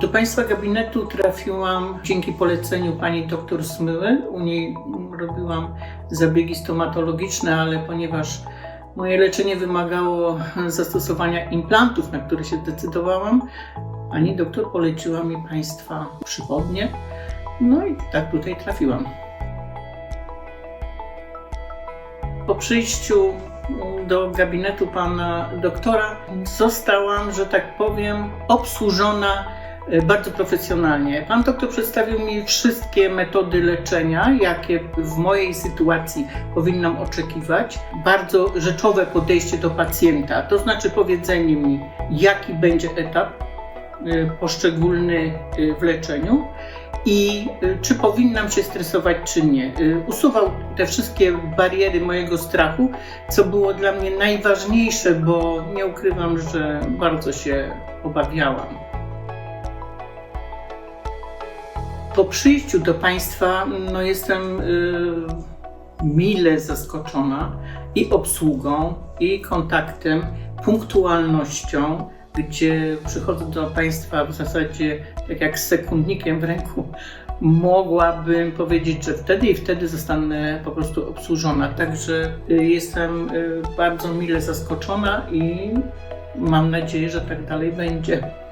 Do Państwa gabinetu trafiłam dzięki poleceniu pani doktor Smyły. U niej robiłam zabiegi stomatologiczne, ale ponieważ moje leczenie wymagało zastosowania implantów, na które się zdecydowałam, pani doktor poleciła mi Państwa przychodnie. No i tak tutaj trafiłam. Po przyjściu do gabinetu pana doktora zostałam, że tak powiem, obsłużona bardzo profesjonalnie. Pan doktor przedstawił mi wszystkie metody leczenia, jakie w mojej sytuacji powinnam oczekiwać. Bardzo rzeczowe podejście do pacjenta, to znaczy powiedzenie mi, jaki będzie etap e, poszczególny e, w leczeniu i czy powinnam się stresować, czy nie. Usuwał te wszystkie bariery mojego strachu, co było dla mnie najważniejsze, bo nie ukrywam, że bardzo się obawiałam. Po przyjściu do Państwa no, jestem y, mile zaskoczona i obsługą, i kontaktem, punktualnością, gdzie przychodzę do Państwa w zasadzie tak jak z sekundnikiem w ręku. Mogłabym powiedzieć, że wtedy i wtedy zostanę po prostu obsłużona. Także y, jestem y, bardzo mile zaskoczona i mam nadzieję, że tak dalej będzie.